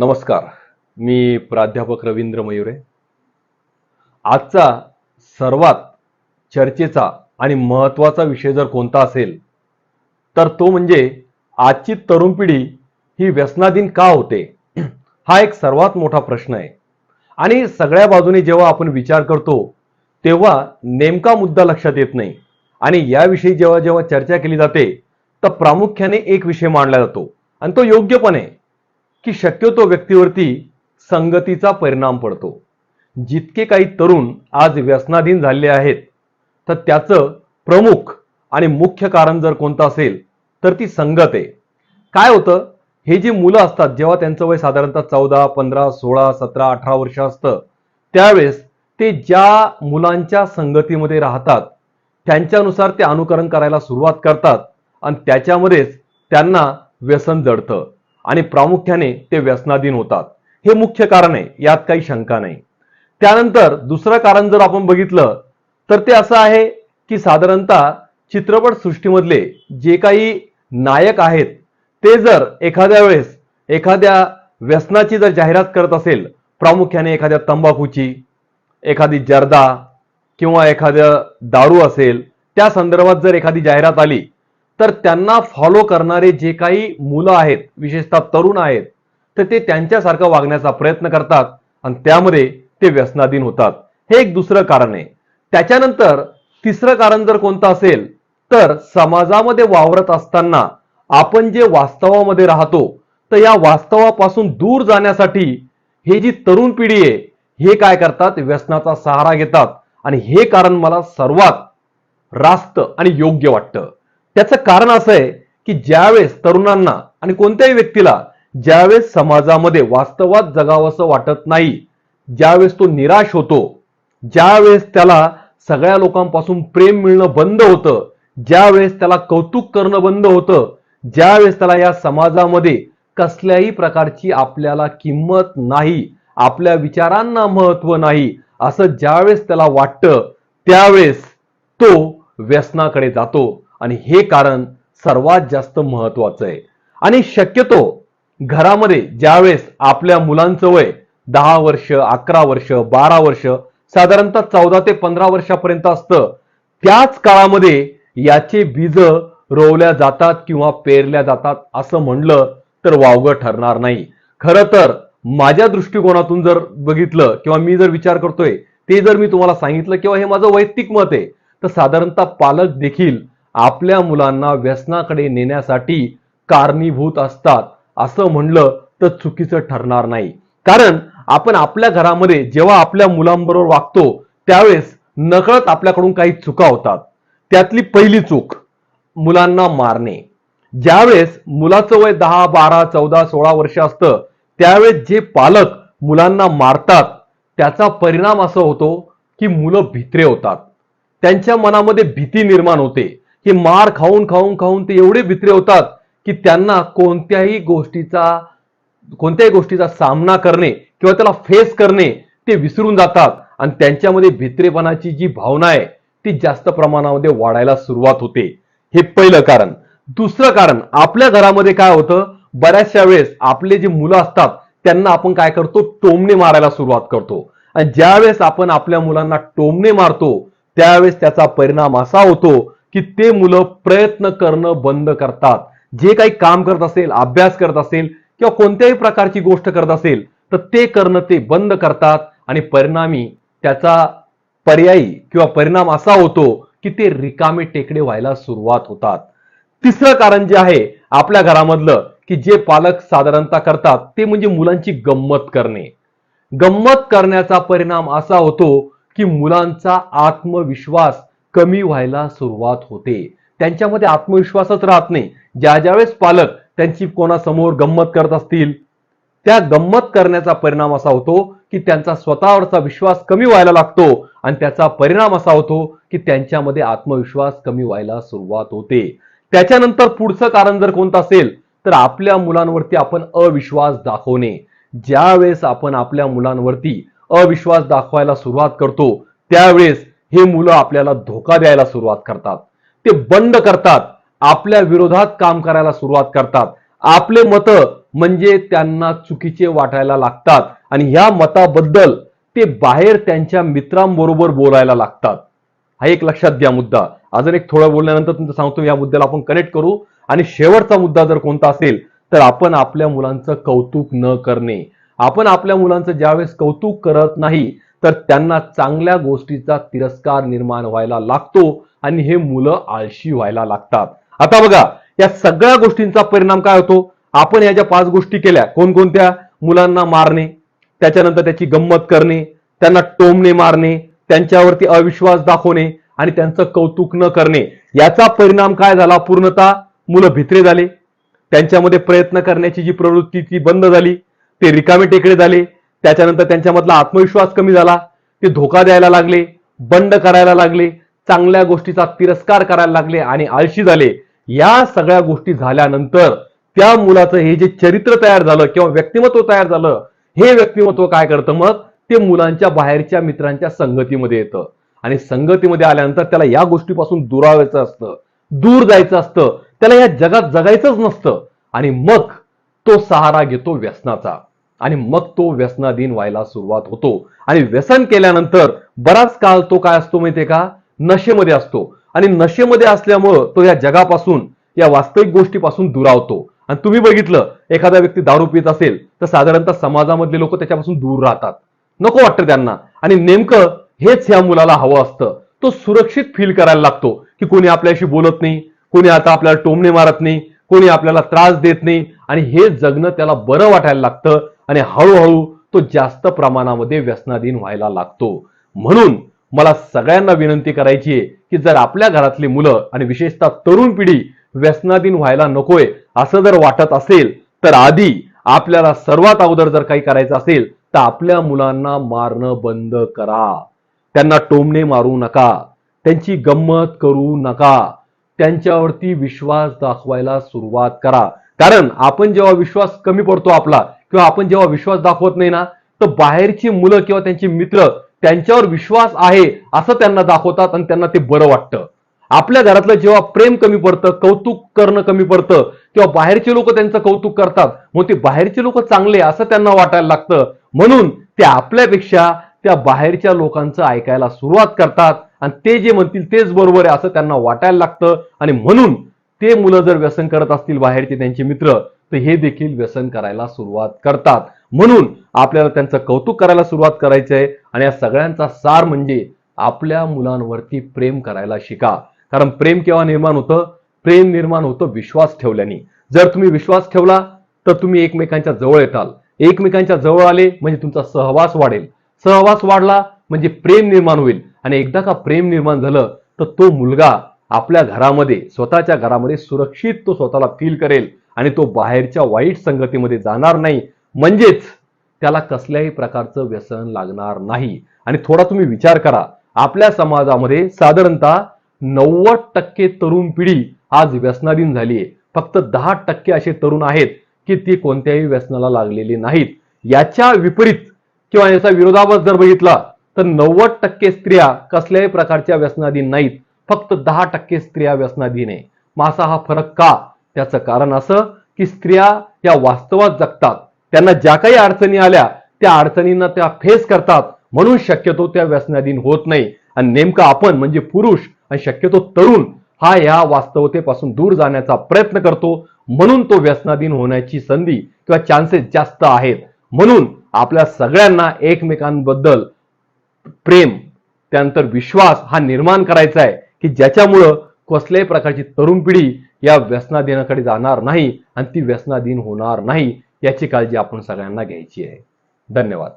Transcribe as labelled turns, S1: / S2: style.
S1: नमस्कार. मी प्राध्यापक रवींद्र मयुरे. आजचा सर्वात चर्चेचा आणि महत्त्वाचा विषय जर कोणता असेल तर तो म्हणजे आजची तरुण पिढी ही व्यसनाधीन का होते? हा एक सर्वात मोठा प्रश्न आहे. आणि सगळ्या बाजूने जेव्हा आपण विचार करतो तेव्हा नेमका मुद्दा लक्षात येत नाही. आणि याविषयी जेव्हा जेव्हा चर्चा केली जाते तर प्रामुख्याने एक विषय मांडला जातो. आणि तो योग्य पण आहे. की शक्यतो व्यक्तीवरती संगतीचा परिणाम पडतो. जितके काही तरुण आज व्यसनाधीन झालेले आहेत तर त्याचं प्रमुख आणि मुख्य कारण जर कोणतं असेल तर ती संगत आहे. काय होतं? हे जी मुलं असतात जेव्हा त्यांचं वय साधारणतः चौदा पंधरा सोळा सतरा अठरा वर्ष असतं त्यावेळेस ते ज्या मुलांच्या संगतीमध्ये राहतात त्यांच्यानुसार ते अनुकरण करायला सुरुवात करतात आणि त्याच्यामध्येच त्यांना व्यसन जडतं. आणि प्रामुख्याने ते व्यसनाधीन होतात. हे मुख्य कारण आहे यात काही शंका नाही. त्यानंतर दुसरं कारण जर आपण बघितलं तर ते असं आहे की साधारणतः चित्रपट सृष्टीमधले जे काही नायक आहेत ते जर एखाद्या वेळेस एखाद्या व्यसनाची जर जाहिरात करत असेल प्रामुख्याने एखाद्या तंबाखूची एखादी जर्दा किंवा एखाद्या दारू असेल त्या संदर्भात जर एखादी जाहिरात आली तर त्यांना फॉलो करणारे जे काही मुलं आहेत विशेषतः तरुण आहेत तर ते त्यांच्यासारखं वागण्याचा प्रयत्न करतात आणि त्यामध्ये ते व्यसनाधीन होतात. हे एक दुसरं कारण आहे. त्याच्यानंतर तिसरं कारण जर कोणतं असेल तर समाजामध्ये वावरत असताना आपण जे वास्तवामध्ये राहतो तर या वास्तवापासून दूर जाण्यासाठी हे जी तरुण पिढी आहे हे काय करतात? व्यसनाचा सहारा घेतात. आणि हे कारण मला सर्वात रास्त आणि योग्य वाटतं. त्याचं कारण असं आहे की ज्यावेळेस तरुणांना आणि कोणत्याही व्यक्तीला ज्यावेळेस समाजामध्ये वास्तवात जगावंसं वाटत नाही ज्यावेळेस तो निराश होतो ज्यावेळेस त्याला सगळ्या लोकांपासून प्रेम मिळणं बंद होतं ज्यावेळेस त्याला कौतुक करणं बंद होतं ज्यावेळेस त्याला या समाजामध्ये कसल्याही प्रकारची आपल्याला किंमत नाही आपल्या विचारांना महत्त्व नाही असं ज्यावेळेस त्याला वाटतं त्यावेळेस तो व्यसनाकडे जातो. आणि हे कारण सर्वात जास्त महत्वाचं आहे. आणि शक्यतो घरामध्ये ज्यावेळेस आपल्या मुलांचं वय दहा वर्ष अकरा वर्ष बारा वर्ष साधारणतः चौदा ते पंधरा वर्षापर्यंत असतं त्याच काळामध्ये याचे बीज रोवल्या जातात किंवा पेरल्या जातात असं म्हणलं तर वावगं ठरणार नाही. खरं तर माझ्या दृष्टिकोनातून जर बघितलं किंवा मी जर विचार करतोय ते जर मी तुम्हाला सांगितलं किंवा हे माझं वैयक्तिक मत आहे तर साधारणतः पालक देखील आपल्या मुलांना व्यसनाकडे नेण्यासाठी कारणीभूत असतात. असं म्हणलं तर चुकीचं ठरणार नाही. कारण आपण आपल्या घरामध्ये जेव्हा आपल्या मुलांबरोबर वागतो त्यावेळेस नकळत आपल्याकडून काही चुका होतात. त्यातली पहिली चूक मुलांना मारणे. ज्यावेळेस मुलाचं वय दहा बारा चौदा सोळा वर्ष असतं त्यावेळेस जे पालक मुलांना मारतात त्याचा परिणाम असा होतो की मुलं भित्रे होतात. त्यांच्या मनामध्ये भीती निर्माण होते. की मार खाऊन खाऊन खाऊन ते एवढे भित्रे होतात की त्यांना कोणत्याही गोष्टीचा कोणत्याही गोष्टीचा सामना करणे किंवा त्याला फेस करणे ते विसरून जातात. आणि त्यांच्यामध्ये भित्रेपणाची जी भावना आहे ती जास्त प्रमाणामध्ये वाढायला सुरुवात होते. हे पहिलं कारण. दुसरं कारण आपल्या घरामध्ये काय होतं? बऱ्याचशा वेळेस आपले जे मुलं असतात त्यांना आपण काय करतो? टोमणे मारायला सुरुवात करतो. आणि ज्यावेळेस आपण आपल्या मुलांना टोमणे मारतो त्यावेळेस त्याचा परिणाम असा होतो की ते मुलं प्रयत्न करणं बंद करतात. जे काही काम करत असेल अभ्यास करत असेल किंवा कोणत्याही प्रकारची गोष्ट करत असेल तर ते करणं ते बंद करतात आणि परिणामी त्याचा पर्यायी किंवा परिणाम असा होतो की ते रिकामे टेकडे व्हायला सुरुवात होतात. तिसरं कारण जे आहे आपल्या घरामधलं की जे पालक साधारणतः करतात ते म्हणजे मुलांची गंमत करणे. गंमत करण्याचा परिणाम असा होतो की मुलांचा आत्मविश्वास कमी व्हायला सुरुवात होते. त्यांच्यामध्ये आत्मविश्वासच राहत नाही. ज्या ज्यावेळेस पालक त्यांची कोणासमोर गंमत करत असतील त्या गंमत करण्याचा परिणाम असा होतो की त्यांचा स्वतःवरचा विश्वास कमी व्हायला लागतो आणि त्याचा परिणाम असा होतो की त्यांच्यामध्ये आत्मविश्वास कमी व्हायला सुरुवात होते. त्याच्यानंतर पुढचं कारण जर कोणतं असेल तर आपल्या मुलांवरती आपण अविश्वास दाखवणे. ज्यावेळेस आपण आपल्या मुलांवरती अविश्वास दाखवायला सुरुवात करतो त्यावेळेस हे मुलं आपल्याला धोका द्यायला सुरुवात करतात. ते बंड करतात. आपल्या विरोधात काम करायला सुरुवात करतात. आपले मतं म्हणजे त्यांना चुकीचे वाटायला लागतात आणि ह्या मताबद्दल ते बाहेर त्यांच्या मित्रांबरोबर बोलायला लागतात. हा एक लक्षात घ्या मुद्दा. अजून एक थोडं बोलल्यानंतर तुमचं सांगतो या मुद्द्याला आपण कनेक्ट करू. आणि शेवटचा मुद्दा जर कोणता असेल तर आपण आपल्या मुलांचं कौतुक न करणे. आपण आपल्या मुलांचं ज्यावेळेस कौतुक करत नाही तर त्यांना चांगल्या गोष्टीचा तिरस्कार निर्माण व्हायला लागतो आणि हे मुलं आळशी व्हायला लागतात. आता बघा या सगळ्या गोष्टींचा परिणाम काय होतो? आपण या ज्या पाच गोष्टी केल्या कोणकोणत्या? मुलांना मारणे त्याच्यानंतर त्याची गंमत करणे त्यांना टोमणे मारणे त्यांच्यावरती अविश्वास दाखवणे आणि त्यांचं कौतुक न करणे. याचा परिणाम काय झाला? पूर्णतः मुलं भित्रे झाले. त्यांच्यामध्ये प्रयत्न करण्याची जी प्रवृत्ती ती बंद झाली ते रिकामे टेकडे झाले. त्याच्यानंतर त्यांच्यामधला आत्मविश्वास कमी झाला ते धोका द्यायला लागले बंड करायला लागले चांगल्या गोष्टीचा तिरस्कार करायला लागले आणि आळशी झाले. या सगळ्या गोष्टी झाल्यानंतर त्या मुलाचं हे जे चरित्र तयार झालं किंवा व्यक्तिमत्व तयार झालं हे व्यक्तिमत्व काय करतं मग? ते मुलांच्या बाहेरच्या मित्रांच्या संगतीमध्ये येतं. आणि संगतीमध्ये आल्यानंतर त्याला या गोष्टीपासून दुरावायचं असतं दूर जायचं असतं त्याला या जगात जगायचंच नसतं. आणि मग तो सहारा घेतो व्यसनाचा. आणि मग तो व्यसनाधीन व्हायला सुरुवात होतो. आणि व्यसन केल्यानंतर बराच काळ तो काय असतो माहितीये का? नशेमध्ये असतो. आणि नशेमध्ये असल्यामुळं तो या जगापासून या वास्तविक गोष्टीपासून दुरावतो. आणि तुम्ही बघितलं एखादा व्यक्ती दारू पित असेल तर साधारणतः समाजामधले लोक त्याच्यापासून दूर राहतात. नको वाटतं त्यांना. आणि नेमकं हेच ह्या मुलाला हवं असतं. तो सुरक्षित फील करायला लागतो की कोणी आपल्याशी बोलत नाही कोणी आता आपल्याला टोमणे मारत नाही कोणी आपल्याला त्रास देत नाही. आणि हे जगणं त्याला बरं वाटायला लागतं. आणि हळूहळू तो जास्त प्रमाणामध्ये व्यसनाधीन व्हायला लागतो. म्हणून मला सगळ्यांना विनंती करायची आहे की जर आपल्या घरातली मुलं आणि विशेषतः तरुण पिढी व्यसनाधीन व्हायला नकोय असं जर वाटत असेल तर आधी आपल्याला सर्वात अगोदर जर काही करायचं असेल तर आपल्या मुलांना मारणं बंद करा. त्यांना टोमणे मारू नका. त्यांची गंमत करू नका. त्यांच्यावरती विश्वास दाखवायला सुरुवात करा. कारण आपण जेव्हा विश्वास कमी पडतो आपला किंवा आपण जेव्हा विश्वास दाखवत नाही ना तर बाहेरची मुलं किंवा त्यांचे मित्र त्यांच्यावर विश्वास आहे असं त्यांना दाखवतात आणि त्यांना ते बरं वाटतं. आपल्या घरातलं जेव्हा प्रेम कमी पडतं कौतुक करणं कमी पडतं तेव्हा बाहेरचे लोक त्यांचं कौतुक करतात मग ते बाहेरचे लोक चांगले असं त्यांना वाटायला लागतं. म्हणून ते आपल्यापेक्षा त्या बाहेरच्या लोकांचं ऐकायला सुरुवात करतात आणि ते जे म्हणतील तेच बरोबर आहे असं त्यांना वाटायला लागतं. आणि म्हणून ते मुलं जर व्यसन करत असतील बाहेरचे त्यांचे मित्र तर हे देखील व्यसन करायला सुरुवात करतात. म्हणून आपल्याला त्यांचं कौतुक करायला सुरुवात करायचं आहे आणि या सगळ्यांचा सार म्हणजे आपल्या मुलांवरती प्रेम करायला शिका. कारण प्रेम केव्हा निर्माण होतं? प्रेम निर्माण होतं विश्वास ठेवल्याने. जर तुम्ही विश्वास ठेवला तर तुम्ही एकमेकांच्या जवळ येताल. एकमेकांच्या जवळ आले म्हणजे तुमचा सहवास वाढेल. सहवास वाढला म्हणजे प्रेम निर्माण होईल. आणि एकदा का प्रेम निर्माण झालं तर तो मुलगा आपल्या घरामध्ये स्वतःच्या घरामध्ये सुरक्षित तो स्वतःला फील करेल. आणि तो बाहेरच्या वाईट संगतीमध्ये जाणार नाही. म्हणजेच त्याला कसल्याही प्रकारचं व्यसन लागणार नाही. आणि थोडा तुम्ही विचार करा. आपल्या समाजामध्ये साधारणतः नव्वद टक्के तरुण पिढी आज व्यसनाधीन झाली आहे. फक्त दहा टक्के असे तरुण आहेत की ती कोणत्याही व्यसनाला लागलेली नाहीत. याच्या विपरीत किंवा याचा विरोधाभास जर बघितला तर नव्वद टक्के स्त्रिया कसल्याही प्रकारच्या व्यसनाधीन नाहीत. फक्त दहा टक्के स्त्रिया व्यसनाधीन आहे. मासा हा फरक का? त्याचं कारण असं की स्त्रिया या वास्तवात जगतात. त्यांना ज्या काही अडचणी आल्या त्या अडचणींना त्या फेस करतात. म्हणून शक्यतो त्या व्यसनाधीन होत नाही. आणि नेमकं आपण म्हणजे पुरुष आणि शक्यतो तरुण हा या वास्तवतेपासून दूर जाण्याचा प्रयत्न करतो. म्हणून तो व्यसनाधीन होण्याची संधी किंवा चान्सेस जास्त आहेत. म्हणून आपल्या सगळ्यांना एकमेकांबद्दल प्रेम त्यानंतर विश्वास हा निर्माण करायचा आहे की ज्याच्यामुळं कसल्याही प्रकारची तरुण पिढी या व्यसनाधीनाकडे जाणार नाही आणि ती व्यसनाधीन होणार नाही याची काळजी आपण सगळ्यांना घ्यायची आहे. धन्यवाद.